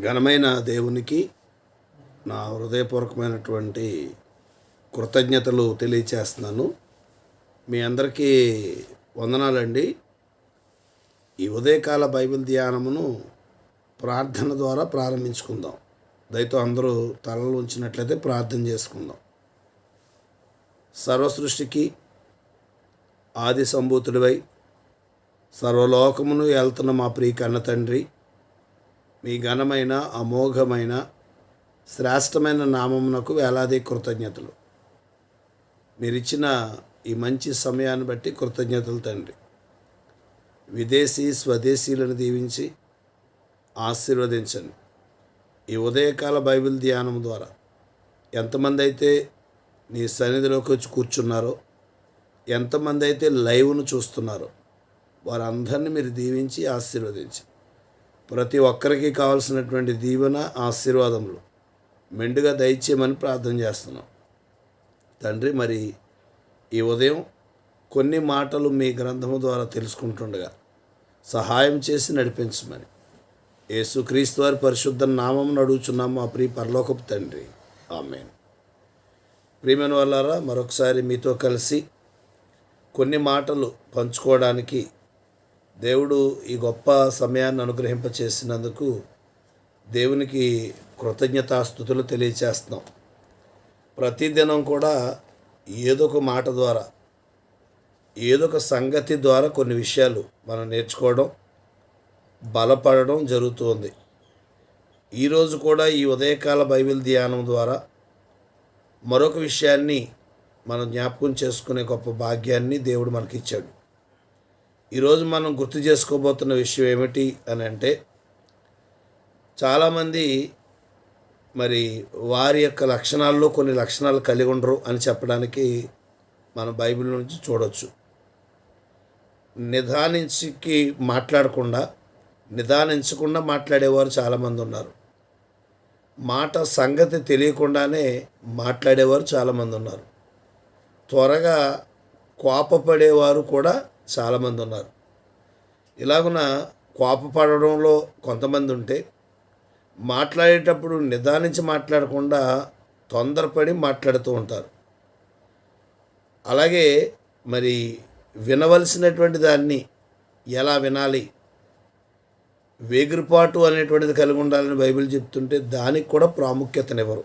ఘనమైన దేవునికి నా హృదయపూర్వకమైనటువంటి కృతజ్ఞతలు తెలియచేస్తున్నాను. మీ అందరికీ వందనాలండి. ఈ ఉదయకాల బైబిల్ ధ్యానమును ప్రార్థన ద్వారా ప్రారంభించుకుందాం. దయతో అందరూ తలలు ఉంచినట్లయితే ప్రార్థన చేసుకుందాం. సర్వసృష్టికి ఆది సంభూతుడివై సర్వలోకమును వెళ్తున్న మా ప్రియ కన్న తండ్రి మీ ఘనమైన అమోఘమైన శ్రేష్టమైన నామమునకు వేలాది కృతజ్ఞతలు. మీరిచ్చిన ఈ మంచి సమయాన్ని బట్టి కృతజ్ఞతలు తండ్రి. విదేశీ స్వదేశీలను దీవించి ఆశీర్వదించండి. ఈ ఉదయకాల బైబిల్ ధ్యానం ద్వారా ఎంతమంది అయితే నీ సన్నిధిలోకి వచ్చి కూర్చున్నారో ఎంతమంది అయితే లైవ్ను చూస్తున్నారో వారందరినీ మీరు దీవించి ఆశీర్వదించి ప్రతి ఒక్కరికి కావాల్సినటువంటి దీవెన ఆశీర్వాదములు. మెండుగా దయచేయమని ప్రార్థన చేస్తున్నాం. తండ్రి మరి ఈ ఉదయం కొన్ని మాటలు మీ గ్రంథము ద్వారా తెలుసుకుంటుండగా సహాయం చేసి నడిపించమని. యేసుక్రీస్తు వారి పరిశుద్ధ నామం అడుగుచున్నాము మా ప్రియ పరలోకపు తండ్రి. ఆమెన్. ప్రియమైన వాళ్ళారా మరొకసారి మీతో కలిసి కొన్ని మాటలు పంచుకోవడానికి దేవుడు ఈ గొప్ప సమయాన్ని అనుగ్రహింపచేసినందుకు దేవునికి కృతజ్ఞతాస్థుతులు తెలియచేస్తున్నాం. ప్రతిదినం కూడా ఏదో ఒక మాట ద్వారా ఏదో ఒక సంగతి ద్వారా కొన్ని విషయాలు మనం నేర్చుకోవడం బలపడడం జరుగుతుంది. ఈరోజు కూడా ఈ ఉదయకాల బైబిల్ ధ్యానం ద్వారా మరొక విషయాన్ని మనం జ్ఞాపకం చేసుకునే గొప్ప భాగ్యాన్ని దేవుడు మనకిచ్చాడు. ఈరోజు మనం గుర్తు చేసుకోబోతున్న విషయం ఏమిటి అని అంటే చాలామంది మరి వారి యొక్క లక్షణాల్లో కొన్ని లక్షణాలు కలిగి ఉండరు అని చెప్పడానికి మన బైబిల్ నుంచి చూడవచ్చు నిదానించికి మాట్లాడకుండా నిదానించకుండా మాట్లాడేవారు చాలామంది ఉన్నారు. మాట సంగతి తెలియకుండానే మాట్లాడేవారు చాలామంది ఉన్నారు. త్వరగా కోపపడేవారు కూడా చాలామంది ఉన్నారు ఇలాగున కోపపడడంలో కొంతమంది ఉంటే మాట్లాడేటప్పుడు నిదానించి మాట్లాడకుండా తొందరపడి మాట్లాడుతూ ఉంటారు. అలాగే మరి వినవలసినటువంటి దాన్ని ఎలా వినాలి? వేగిరిపాటు అనేటువంటిది కలిగి ఉండాలని బైబిల్ చెప్తుంటే దానికి కూడా ప్రాముఖ్యతనివ్వరు.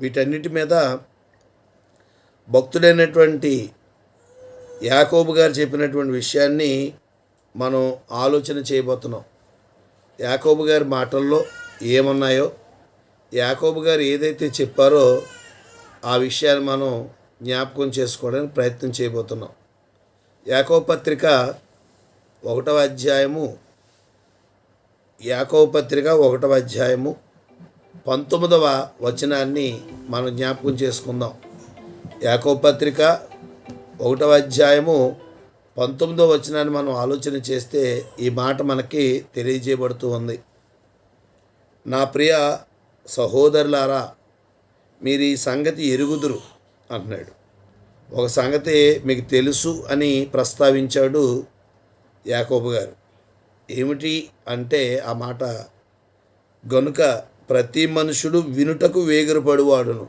వీటన్నిటి మీద భక్తుడైనటువంటి యాకోబు గారు చెప్పినటువంటి విషయాన్ని మనం ఆలోచన చేయబోతున్నాం. యాకోబు గారి మాటల్లో ఏమున్నాయో యాకోబు గారు ఏదైతే చెప్పారో ఆ విషయాన్ని మనం జ్ఞాపకం చేసుకోవడానికి ప్రయత్నం చేయబోతున్నాం. యాకోబు పత్రిక ఒకటవ అధ్యాయము యాకోబు పత్రిక ఒకటవ అధ్యాయము పంతొమ్మిదవ వచనాన్ని మనం జ్ఞాపకం చేసుకుందాం. యాకోబు పత్రిక ఒకటవ అధ్యాయము పంతొమ్మిదో వచనాన్ని మనం ఆలోచన చేస్తే ఈ మాట మనకి తెలియజేయబడుతూ ఉంది. నా ప్రియ సహోదరులారా మీరు ఈ సంగతి ఎరుగుదురు అంటున్నాడు. ఒక సంగతి మీకు తెలుసు అని ప్రస్తావించాడు యాకోబు గారు. ఏమిటి అంటే ఆ మాట గనుక ప్రతి మనుషుడు వినుటకు వేగిరపడువాడును.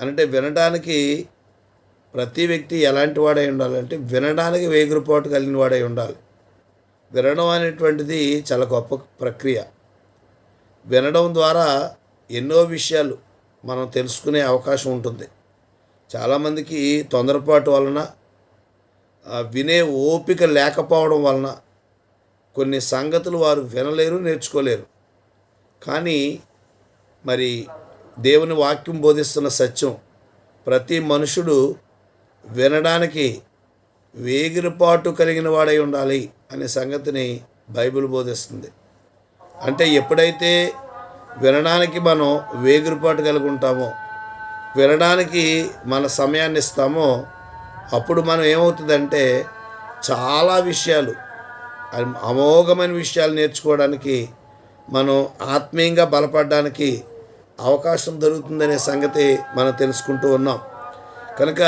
అంటే వినడానికి ప్రతి వ్యక్తి ఎలాంటి వాడై ఉండాలంటే వినడానికి వేగురుపాటు కలిగిన వాడై ఉండాలి. వినడం అనేటువంటిది చాలా గొప్ప ప్రక్రియ. వినడం ద్వారా ఎన్నో విషయాలు మనం తెలుసుకునే అవకాశం ఉంటుంది. చాలామందికి తొందరపాటు వలన వినే ఓపిక లేకపోవడం వలన కొన్ని సంగతులు వారు వినలేరు నేర్చుకోలేరు. కానీ మరి దేవుని వాక్యం బోధిస్తున్న సత్యం ప్రతి మనుషుడు వినడానికి వేగిరపాటు కలిగిన వాడై ఉండాలి అనే సంగతిని బైబిల్ బోధిస్తుంది. అంటే ఎప్పుడైతే వినడానికి మనం వేగిరపాటు కలిగి ఉంటామో వినడానికి మన సమయాన్ని ఇస్తామో అప్పుడు మనం ఏమవుతుందంటే చాలా విషయాలు అమోఘమైన విషయాలు నేర్చుకోవడానికి మనం ఆత్మీయంగా బలపడడానికి అవకాశం దొరుకుతుందనే సంగతి మనం తెలుసుకుంటూ ఉన్నాం. కనుక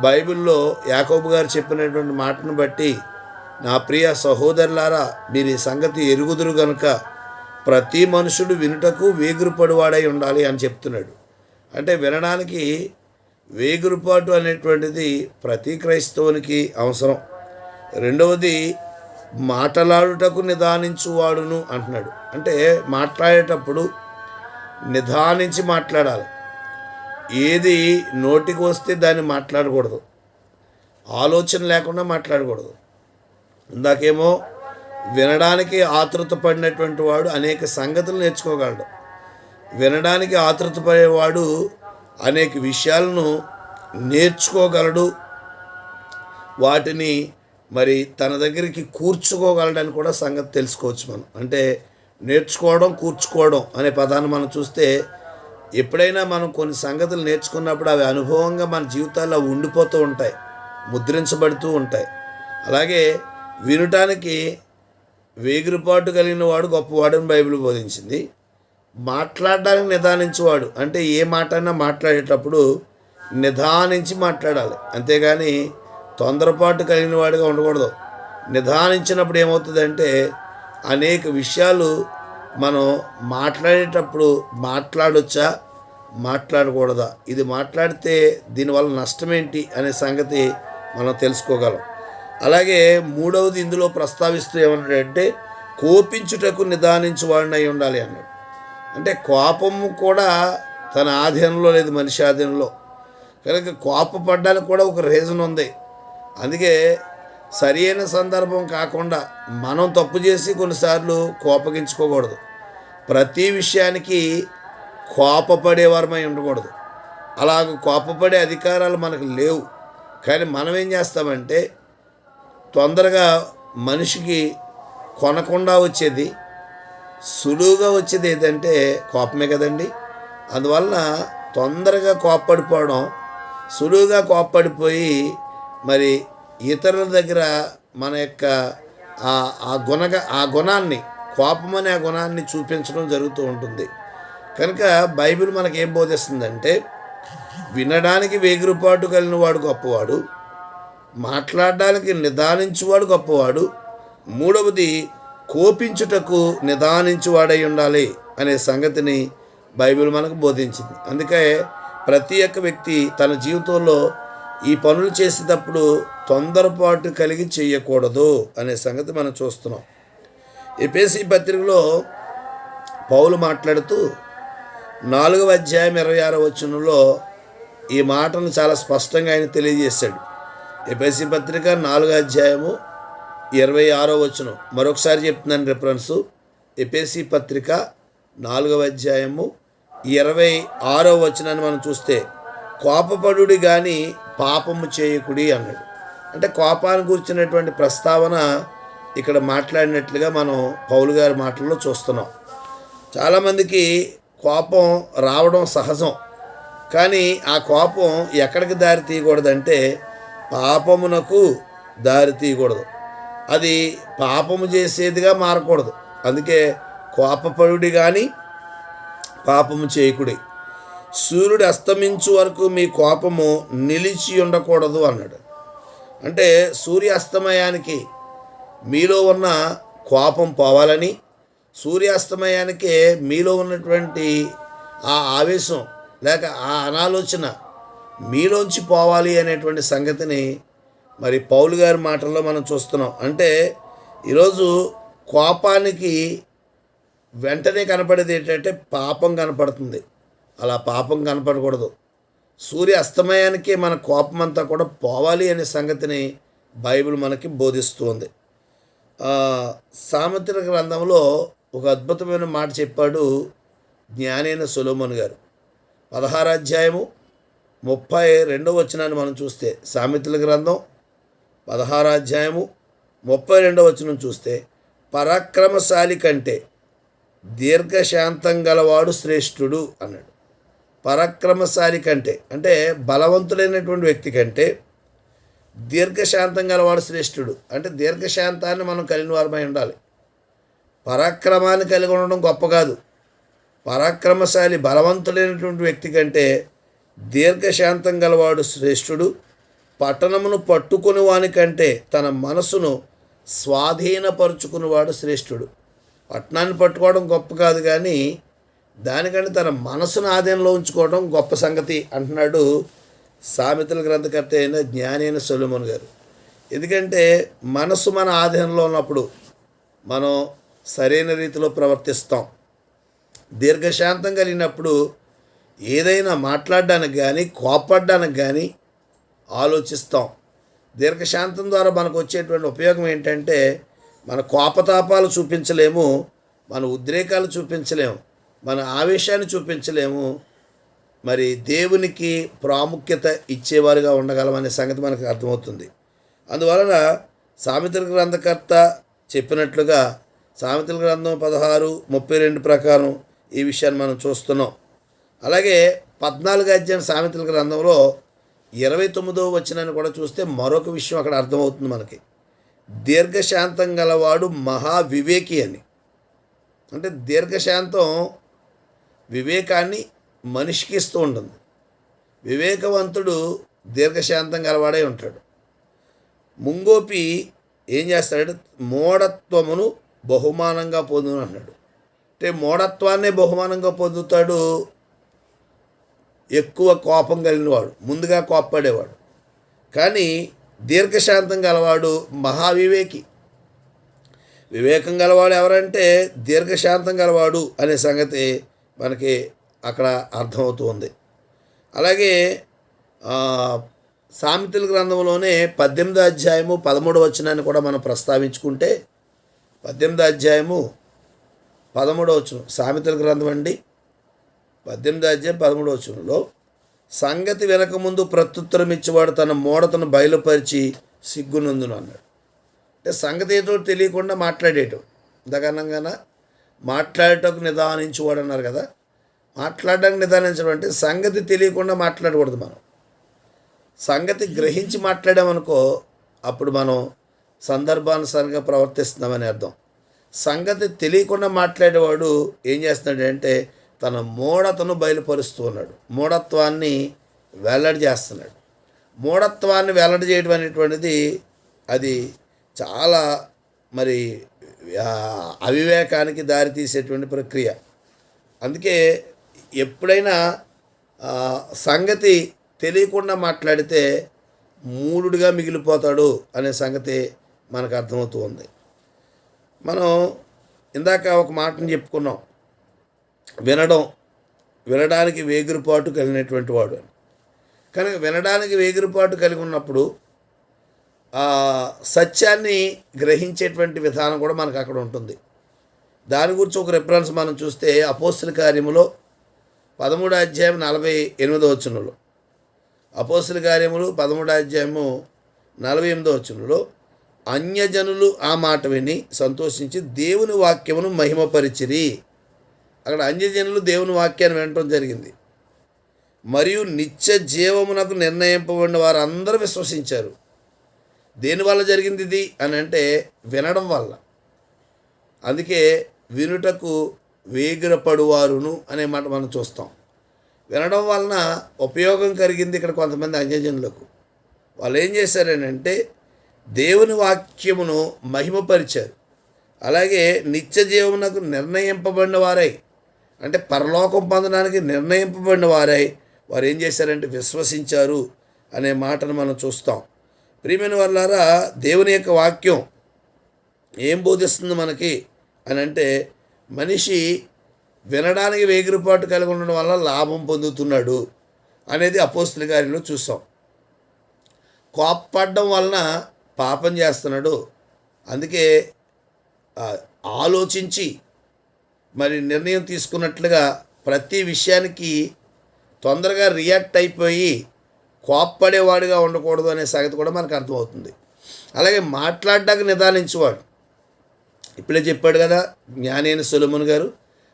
బైబిల్లో యాకోబు గారు చెప్పినటువంటి మాటను బట్టి నా ప్రియ సహోదరులారా మీరు ఈ సంగతి ఎరుగుదురు గనుక ప్రతి మనుషుడు వినుటకు వేగురుపడివాడై ఉండాలి అని చెప్తున్నాడు. అంటే వినడానికి వేగురుపాటు అనేటువంటిది ప్రతి క్రైస్తవునికి అవసరం. రెండవది మాట్లాడుటకు నిదానించువాడును అంటున్నాడు. అంటే మాట్లాడేటప్పుడు నిదానించి మాట్లాడాలి. ఏది నోటికి వస్తే దాన్ని మాట్లాడకూడదు. ఆలోచన లేకుండా మాట్లాడకూడదు. ఇందాకేమో వినడానికి ఆతృత పడినటువంటి వాడు అనేక సంగతులు నేర్చుకోగలడు. వినడానికి ఆతృత పడేవాడు అనేక విషయాలను నేర్చుకోగలడు. వాటిని మరి తన దగ్గరికి కూర్చుకోగలడని కూడా సంగతి తెలుసుకోవచ్చు మనం. అంటే నేర్చుకోవడం కూర్చుకోవడం అనే పదాన్ని మనం చూస్తే ఎప్పుడైనా మనం కొన్ని సంగతులు నేర్చుకున్నప్పుడు అవి అనుభవంగా మన జీవితాల్లో ఉండిపోతూ ఉంటాయి ముద్రించబడుతూ ఉంటాయి. అలాగే వినటానికి వేగిరిపాటు కలిగిన వాడు గొప్పవాడని బైబిల్ బోధించింది. మాట్లాడడానికి నిదానించేవాడు అంటే ఏ మాట అయినా మాట్లాడేటప్పుడు నిదానించి మాట్లాడాలి. అంతేగాని తొందరపాటు కలిగిన వాడిగా ఉండకూడదు. నిదానించినప్పుడు ఏమవుతుందంటే అనేక విషయాలు మనం మాట్లాడేటప్పుడు మాట్లాడొచ్చా? మాట్లాడకూడదా? ఇది మాట్లాడితే దీనివల్ల నష్టం ఏంటి అనే సంగతి మనం తెలుసుకోగలం. అలాగే మూడవది ఇందులో ప్రస్తావిస్తూ ఏమన్నాడంటే కోపించుటకు నిదానించువాడినై ఉండాలి అన్నాడు. అంటే కోపము కూడా తన ఆధీనంలో లేదు మనిషి ఆధీనంలో. కనుక కోపపడ్డానికి కూడా ఒక రీజన్ ఉంది. అందుకే సరియైన సందర్భం కాకుండా మనం తప్పు చేసి కొన్నిసార్లు కోపగించుకోకూడదు. ప్రతి విషయానికి కోపపడేవారమై ఉండకూడదు. అలాగ కోపపడే అధికారాలు మనకు లేవు. కానీ మనం ఏం చేస్తామంటే తొందరగా మనిషికి కొనకుండా వచ్చేది సులువుగా వచ్చేది ఏదంటే కోపమే కదండి. అందువలన తొందరగా కోప్పడిపోవడం సులువుగా కోప్పడిపోయి మరి ఇతరుల దగ్గర మన యొక్క ఆ ఆ ఆ గుణాన్ని కోపం అనే ఆ గుణాన్ని చూపించడం జరుగుతూ ఉంటుంది. కనుక బైబిల్ మనకి ఏం బోధిస్తుందంటే వినడానికి వేగిరుపాటు కలిగిన వాడు గొప్పవాడు మాట్లాడడానికి నిదానించువాడు గొప్పవాడు మూడవది కోపించుటకు నిదానించువాడై ఉండాలి అనే సంగతిని బైబిల్ మనకు బోధించింది. అందుకే ప్రతి ఒక్క వ్యక్తి తన జీవితంలో ఈ పనులు చేసేటప్పుడు తొందరపాటు కలిగి చేయకూడదు అనే సంగతి మనం చూస్తున్నాం. ఎపిఎస్సి పత్రికలో పౌలు మాట్లాడుతూ నాలుగవ అధ్యాయం ఇరవై ఆరో వచనంలో ఈ మాటను చాలా స్పష్టంగా ఆయన తెలియజేశాడు. ఎపిఎస్సి పత్రిక నాలుగో అధ్యాయము ఇరవై ఆరో వచనం. మరొకసారి చెప్తున్నాను రిఫరెన్సు ఎపిఎస్సి పత్రిక నాలుగవ అధ్యాయము ఇరవై ఆరో వచనాన్ని మనం చూస్తే కోపపడు కానీ పాపము చేయకుడి అన్నాడు. అంటే కోపాన్ని కూర్చున్నటువంటి ప్రస్తావన ఇక్కడ మాట్లాడినట్లుగా మనం పౌలు గారి మాటల్లో చూస్తున్నాం. చాలామందికి కోపం రావడం సహజం. కానీ ఆ కోపం ఎక్కడికి దారి తీయకూడదంటే పాపమునకు దారి తీయకూడదు. అది పాపము చేసేదిగా మారకూడదు. అందుకే కోపపరుడి కానీ పాపము చేయకుడి. సూర్యుడు అస్తమించు వరకు మీ కోపము నిలిచి ఉండకూడదు అన్నాడు. అంటే సూర్యాస్తమయానికి మీలో ఉన్న కోపం పోవాలని సూర్యాస్తమయానికే మీలో ఉన్నటువంటి ఆ ఆవేశం లేక ఆ అనాలోచన మీలోంచి పోవాలి అనేటువంటి సంగతిని మరి పౌలు గారి మాటల్లో మనం చూస్తున్నాం. అంటే ఈరోజు కోపానికి వెంటనే కనపడేది ఏంటంటే పాపం కనపడుతుంది. అలా పాపం కనపడకూడదు. సూర్య అస్తమయానికి మన కోపం అంతా కూడా పోవాలి అనే సంగతిని బైబిల్ మనకి బోధిస్తుంది. ఆ, గ్రంథంలో ఒక అద్భుతమైన మాట చెప్పాడు జ్ఞానైన సులోమన్ గారు. పదహారాధ్యాయము ముప్పై రెండవ వచనాన్ని మనం చూస్తే సామెతల గ్రంథం పదహారాధ్యాయము ముప్పై రెండవ వచనం చూస్తే పరాక్రమశాలి కంటే దీర్ఘశాంతం గలవాడు శ్రేష్ఠుడు అన్నాడు. పరాక్రమశాలి కంటే అంటే బలవంతుడైనటువంటి వ్యక్తి కంటే దీర్ఘశాంతం గలవాడు శ్రేష్ఠుడు. అంటే దీర్ఘశాంతాన్ని మనం కలిగిన వారమై ఉండాలి. పరాక్రమాన్ని కలిగి ఉండడం గొప్ప కాదు. పరాక్రమశాలి బలవంతుడైనటువంటి వ్యక్తి కంటే దీర్ఘశాంతం గలవాడు శ్రేష్ఠుడు. పట్టణమును పట్టుకుని వానికంటే తన మనసును స్వాధీనపరుచుకునేవాడు శ్రేష్ఠుడు. పట్టణాన్ని పట్టుకోవడం గొప్ప కాదు కానీ దానికంటే తన మనసును ఆధీనంలో ఉంచుకోవడం గొప్ప సంగతి అంటున్నాడు సామెతల గ్రంథకర్త అయిన జ్ఞాని అయిన గారు. ఎందుకంటే మనసు మన ఆధీనంలో ఉన్నప్పుడు మనం సరైన రీతిలో ప్రవర్తిస్తాం. దీర్ఘశాంతం కలిగినప్పుడు ఏదైనా మాట్లాడడానికి కానీ కోపడడానికి కానీ ఆలోచిస్తాం. దీర్ఘశాంతం ద్వారా మనకు వచ్చేటువంటి ఉపయోగం ఏంటంటే మన కోపతాపాలు చూపించలేము మన ఉద్రేకాలు చూపించలేము. మన ఆవేశాన్ని చూపించలేము. మరి దేవునికి ప్రాముఖ్యత ఇచ్చేవారుగా ఉండగలమనే సంగతి మనకు అర్థమవుతుంది. అందువలన సామెతల గ్రంథకర్త చెప్పినట్లుగా సామెతల గ్రంథం పదహారు ముప్పై రెండు ప్రకారం ఈ విషయాన్ని మనం చూస్తున్నాం. అలాగే పద్నాలుగు అధ్యాయం సామెతల గ్రంథంలో ఇరవై తొమ్మిదో వచ్చినాన్ని కూడా చూస్తే మరొక విషయం అక్కడ అర్థమవుతుంది మనకి. దీర్ఘశాంతం గలవాడు మహా వివేకి అని. అంటే దీర్ఘశాంతం వివేకాన్ని మనిషికి ఇస్తూ ఉంటుంది. వివేకవంతుడు దీర్ఘశాంతం గలవాడై ఉంటాడు. ముంగోపి ఏం చేస్తాడంటే మూఢత్వమును బహుమానంగా పొందును అన్నాడు. అంటే మూఢత్వాన్నే బహుమానంగా పొందుతాడు ఎక్కువ కోపం కలిగినవాడు ముందుగా కోప్పడేవాడు. కానీ దీర్ఘశాంతం గలవాడు మహావివేకి. వివేకం గలవాడు ఎవరంటే దీర్ఘశాంతం గలవాడు అనే సంగతి మనకి అక్కడ అర్థమవుతుంది అలాగే సామెతల గ్రంథంలోనే పద్దెనిమిదో అధ్యాయము పదమూడవ వచనాన్ని కూడా మనం ప్రస్తావించుకుంటే పద్దెనిమిదో అధ్యాయము పదమూడవ వచనం సామెతల గ్రంథం అండి. పద్దెనిమిది అధ్యాయం పదమూడవ వచనంలో సంగతి వెనకముందు ప్రత్యుత్తరం ఇచ్చేవాడు తన మూడతను బయలుపరిచి సిగ్గునందును అన్నాడు. అంటే సంగతి ఏదో తెలియకుండా మాట్లాడేటం ఇంతకనంగాన మాట్లాడటకు నిదానించేవాడు అన్నారు కదా. మాట్లాడడానికి నిదానించడం అంటే సంగతి తెలియకుండా మాట్లాడకూడదు మనం. సంగతి గ్రహించి మాట్లాడామనుకో అప్పుడు మనం సందర్భానుసారంగా ప్రవర్తిస్తున్నామని అర్థం. సంగతి తెలియకుండా మాట్లాడేవాడు ఏం చేస్తున్నాడంటే తన మూఢతను బయలుపరుస్తూ ఉన్నాడు. మూఢత్వాన్ని వెల్లడి చేస్తున్నాడు. మూఢత్వాన్ని వెల్లడి చేయడం అనేటువంటిది అది చాలా మరి అవివేకానికి దారితీసేటువంటి ప్రక్రియ. అందుకే ఎప్పుడైనా సంగతి తెలియకుండా మాట్లాడితే మూలుడిగా మిగిలిపోతాడు అనే సంగతి మనకు అర్థమవుతూ ఉంది. మనం ఇందాక ఒక మాటను చెప్పుకున్నాం. వినడం వినడానికి వేగురుపాటు కలిగినటువంటి వాడు అని. కనుక వినడానికి వేగురుపాటు కలిగి ఉన్నప్పుడు సత్యాన్ని గ్రహించేటువంటి విధానం కూడా మనకు అక్కడ ఉంటుంది. దాని గురించి ఒక రిఫరెన్స్ మనం చూస్తే అపోస్తుల కార్యములో పదమూడు అధ్యాయం నలభై ఎనిమిదో వచనంలో. అపోస్తుల కార్యములు పదమూడు అధ్యాయము నలభై ఎనిమిదో వచనంలో అన్యజనులు ఆ మాట విని సంతోషించి దేవుని వాక్యమును మహిమపరిచిరి. అక్కడ అన్యజనులు దేవుని వాక్యాన్ని వినటం జరిగింది. మరియు నిత్య జీవమునకు నిర్ణయింపబడిన వారందరూ విశ్వసించారు. దేనివల్ల జరిగింది ఇది అని అంటే వినడం వల్ల. అందుకే వినుటకు వేగిరపడువారును అనే మాట మనం చూస్తాం. వినడం వలన ఉపయోగం కలిగింది ఇక్కడ కొంతమంది అన్యజనులకు. వాళ్ళు ఏం చేశారనంటే దేవుని వాక్యమును మహిమపరిచారు. అలాగే నిత్య జీవనకు నిర్ణయింపబడిన వారై అంటే పరలోకం పొందడానికి నిర్ణయింపబడిన వారై వారు ఏం చేశారంటే విశ్వసించారు అనే మాటను మనం చూస్తాం. ప్రియమైన వాళ్ళారా దేవుని యొక్క వాక్యం ఏం బోధిస్తుంది మనకి అని అంటే మనిషి వినడానికి వేగిరిపాటు కలిగి ఉండడం వల్ల లాభం పొందుతున్నాడు అనేది అపోస్తుల గారిలో చూసాం. కోప్పడడం వలన పాపం చేస్తున్నాడు. అందుకే ఆలోచించి మరి నిర్ణయం తీసుకున్నట్లుగా ప్రతి విషయానికి తొందరగా రియాక్ట్ అయిపోయి కోప్పడేవాడిగా ఉండకూడదు అనే సంగతి కూడా మనకు అర్థమవుతుంది. అలాగే మాట్లాడడానికి నిదానించేవాడు. ఇప్పుడే చెప్పాడు కదా జ్ఞానేని సులమున్ గారు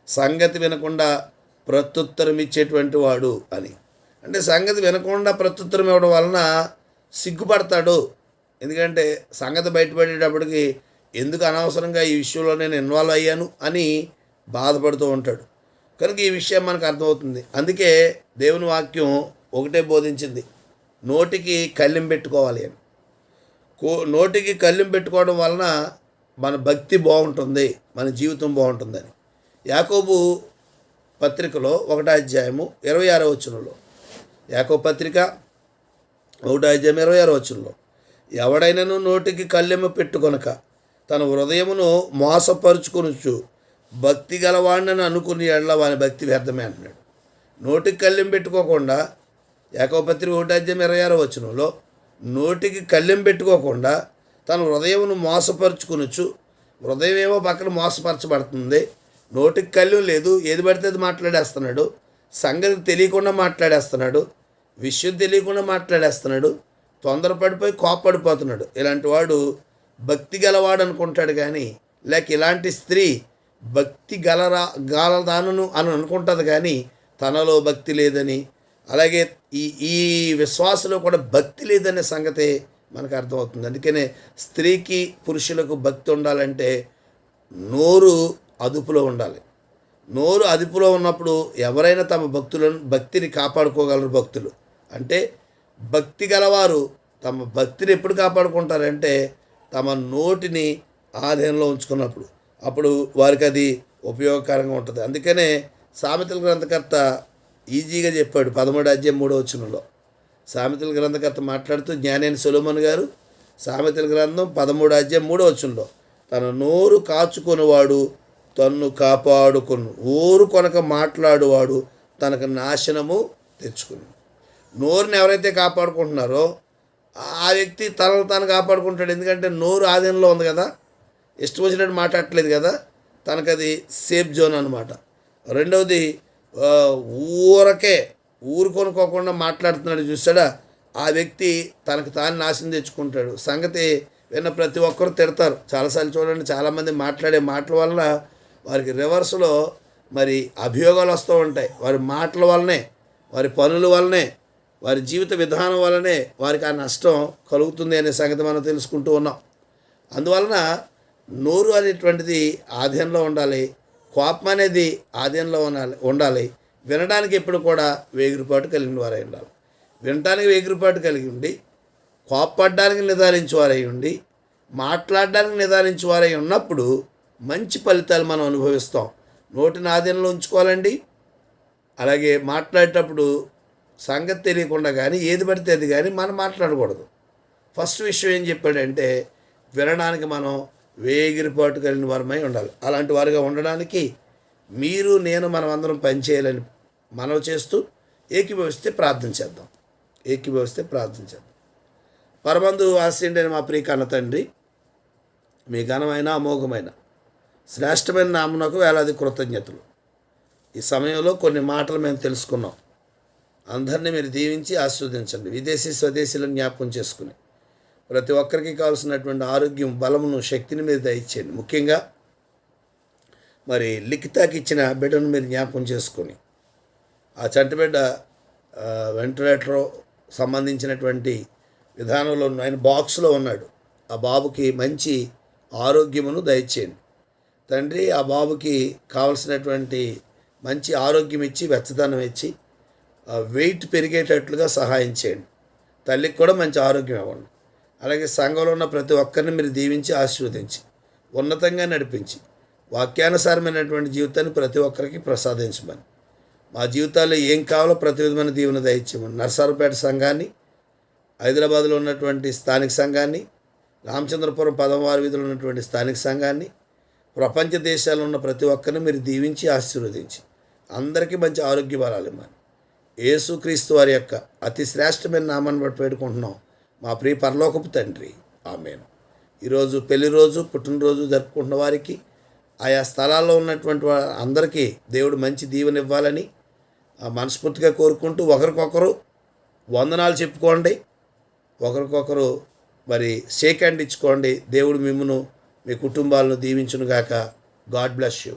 సంగతి వినకుండా ప్రత్యుత్తరం ఇచ్చేటువంటి వాడు అని. అంటే సంగతి వినకుండా ప్రత్యుత్తరం ఇవ్వడం వలన సిగ్గుపడతాడు. ఎందుకంటే సంగతి బయటపడేటప్పటికి ఎందుకు అనవసరంగా ఈ విషయంలో నేను ఇన్వాల్వ్ అయ్యాను అని బాధపడుతూ ఉంటాడు. కనుక ఈ విషయం మనకు అర్థమవుతుంది. అందుకే దేవుని వాక్యం ఒకటే బోధించింది. నోటికి కళ్ళెం పెట్టుకోవాలి అని. కో నోటికి కళ్ళెం పెట్టుకోవడం వలన మన భక్తి బాగుంటుంది మన జీవితం బాగుంటుందని. యాకోబు పత్రికలో ఒకటో అధ్యాయము ఇరవై ఆరో వచనంలో యాకోబు పత్రిక ఒకటో అధ్యాయం ఇరవై ఆరో వచనంలో ఎవడైనను నోటికి కళ్ళెమ్మ పెట్టుకొనక తన హృదయమును మోసపరుచుకొనుచు భక్తి గలవాడినని అనుకుని ఎడల వాని భక్తి వ్యర్థమే అంటున్నాడు. నోటికి కళ్ళెం పెట్టుకోకుండా ఏకోపత్రి ఓటాధ్యం ఇరవై ఆరో వచనంలో నోటికి కళ్ళెం పెట్టుకోకుండా తన హృదయమును మోసపరుచుకునొచ్చు హృదయం ఏమో పక్కన మోసపరచబడుతుంది. నోటికి కళ్ళెం లేదు. ఏది పడితే అది మాట్లాడేస్తున్నాడు. సంగతి తెలియకుండా మాట్లాడేస్తున్నాడు. విషయం తెలియకుండా మాట్లాడేస్తున్నాడు. తొందరపడిపోయి కోప్పడిపోతున్నాడు. ఇలాంటి వాడు భక్తి గలవాడు అనుకుంటాడు కానీ లేక ఇలాంటి స్త్రీ భక్తి గలరా గలదానను అని అనుకుంటుంది కానీ తనలో భక్తి లేదని. అలాగే ఈ ఈ విశ్వాసలో కూడా భక్తి లేదనే సంగతి మనకు అర్థమవుతుంది. అందుకనే స్త్రీకి పురుషులకు భక్తి ఉండాలంటే నోరు అదుపులో ఉండాలి. నోరు అదుపులో ఉన్నప్పుడు ఎవరైనా తమ భక్తులను భక్తిని కాపాడుకోగలరు భక్తులు. అంటే భక్తి గలవారు తమ భక్తిని ఎప్పుడు కాపాడుకుంటారంటే తమ నోటిని ఆధీనంలో ఉంచుకున్నప్పుడు. అప్పుడు వారికి అది ఉపయోగకరంగా ఉంటుంది. అందుకనే సామెతల గ్రంథకర్త ఈజీగా చెప్పాడు పదమూడు అధ్యాయం మూడో వచనంలో. సామెతల గ్రంథకర్త మాట్లాడుతూ జ్ఞానేని సొలోమన్ గారు సామెతల గ్రంథం పదమూడు అధ్యాయం మూడో వచనంలో తన నోరు కాచుకొనివాడు తన్ను కాపాడుకొను. ఊరు కొనక మాట్లాడువాడు తనకు నాశనము తెచ్చుకును. నోరుని ఎవరైతే కాపాడుకుంటున్నారో ఆ వ్యక్తి తనను తాను కాపాడుకుంటాడు. ఎందుకంటే నోరు ఆధీనంలో ఉంది కదా ఇష్టం వచ్చినట్టు మాట్లాడట్లేదు కదా తనకు అది సేఫ్ జోన్ అనమాట రెండవది ఊరకే ఊరు కొనుక్కోకుండా మాట్లాడుతున్నాడు చూసాడా ఆ వ్యక్తి తనకు తాను నాశనం తెచ్చుకుంటాడు. సంగతి విన్న ప్రతి ఒక్కరు తిడతారు. చాలాసార్లు చూడండి చాలామంది మాట్లాడే మాటల వలన వారికి రివర్స్లో మరి అభియోగాలు వస్తూ ఉంటాయి. వారి మాటల వల్లనే వారి పనుల వల్లనే వారి జీవిత విధానం వల్లనే వారికి ఆ నష్టం కలుగుతుంది అనే సంగతి మనం తెలుసుకుంటూ ఉన్నాం. అందువలన నోరు అనేటువంటిది ఆధీనంలో ఉండాలి. కోపం అనేది ఆధీనంలో ఉండాలి ఉండాలి. వినడానికి ఎప్పుడు కూడా వేగిరిపాటు కలిగిన వారై ఉండాలి. వినటానికి వేగిరిపాటు కలిగి ఉండి కోప్పడడానికి నిదానించేవారై ఉండి మాట్లాడడానికి నిదానించేవారై ఉన్నప్పుడు మంచి ఫలితాలు మనం అనుభవిస్తాం. నోటిని ఆధీనంలో ఉంచుకోవాలండి. అలాగే మాట్లాడేటప్పుడు సంగతి తెలియకుండా కానీ ఏది పడితే అది కానీ మనం మాట్లాడకూడదు. ఫస్ట్ విషయం ఏం చెప్పాడంటే వినడానికి మనం వేగిరిపాటు కలిగిన వారమై ఉండాలి. అలాంటి వారుగా ఉండడానికి మీరు నేను మనం అందరం పనిచేయాలని మనవి చేస్తూ ఏకీభవిస్తే ప్రార్థన చేద్దాం. ఏకీభవిస్తే ప్రార్థన చేద్దాం. పరమందు ఆశీండైన మా ప్రియ కన్న తండ్రి మీ ఘనమైన అమోఘమైన శ్రేష్టమైన నామనకు వేలాది కృతజ్ఞతలు. ఈ సమయంలో కొన్ని మాటలు మేము తెలుసుకున్నాం. అందరినీ మీరు దీవించి ఆస్వాదించండి విదేశీ స్వదేశీలను జ్ఞాపకం చేసుకుని ప్రతి ఒక్కరికి కావాల్సినటువంటి ఆరోగ్యం బలమును శక్తిని మీరు దయచేయండి. ముఖ్యంగా మరి లిఖితాకి ఇచ్చిన బిడ్డను మీరు జ్ఞాపకం చేసుకొని ఆ చంటిబిడ్డ వెంటిలేటర్ సంబంధించినటువంటి విధానంలో ఉన్న- ఆయన బాక్స్లో ఉన్నాడు. ఆ బాబుకి మంచి ఆరోగ్యమును దయచేయండి. తండ్రి ఆ బాబుకి కావలసినటువంటి మంచి ఆరోగ్యం ఇచ్చి వెచ్చదనం ఇచ్చి వెయిట్ పెరిగేటట్లుగా సహాయం చేయండి. తల్లికి కూడా మంచి ఆరోగ్యం ఇవ్వండి. అలాగే సంఘంలో ఉన్న ప్రతి ఒక్కరిని మీరు దీవించి ఆశీర్వదించి ఉన్నతంగా నడిపించి వాక్యానుసారమైనటువంటి జీవితాన్ని ప్రతి ఒక్కరికి ప్రసాదించమని. మా జీవితాల్లో ఏం కావాలో ప్రతి విధమైన దీవెన దయచేయమని. నరసారపేట సంఘాన్ని హైదరాబాద్లో ఉన్నటువంటి స్థానిక సంఘాన్ని రామచంద్రపురం పదమవారి వీధిలో ఉన్నటువంటి స్థానిక సంఘాన్ని ప్రపంచ దేశాల్లో ఉన్న ప్రతి ఒక్కరిని మీరు దీవించి ఆశీర్వదించి అందరికీ మంచి ఆరోగ్య బలాలు ఇవ్వమని. యేసుక్రీస్తు వారి యొక్క అతి శ్రేష్టమైన నామాన్ని బట్టి పెట్టుకుంటున్నాం మా ప్రియ పరలోకపు తండ్రి. ఆమెను. ఈరోజు పెళ్ళి రోజు పుట్టినరోజు జరుపుకుంటున్న వారికి ఆయా స్థలాల్లో ఉన్నటువంటి అందరికీ దేవుడు మంచి దీవెన ఇవ్వాలని ఆ మనస్ఫూర్తిగా కోరుకుంటూ ఒకరికొకరు వందనాలు చెప్పుకోండి. ఒకరికొకరు మరి షేక్ హ్యాండ్ ఇచ్చుకోండి. దేవుడు మిమ్మను మీ కుటుంబాలను దీవించునుగాక. God bless you.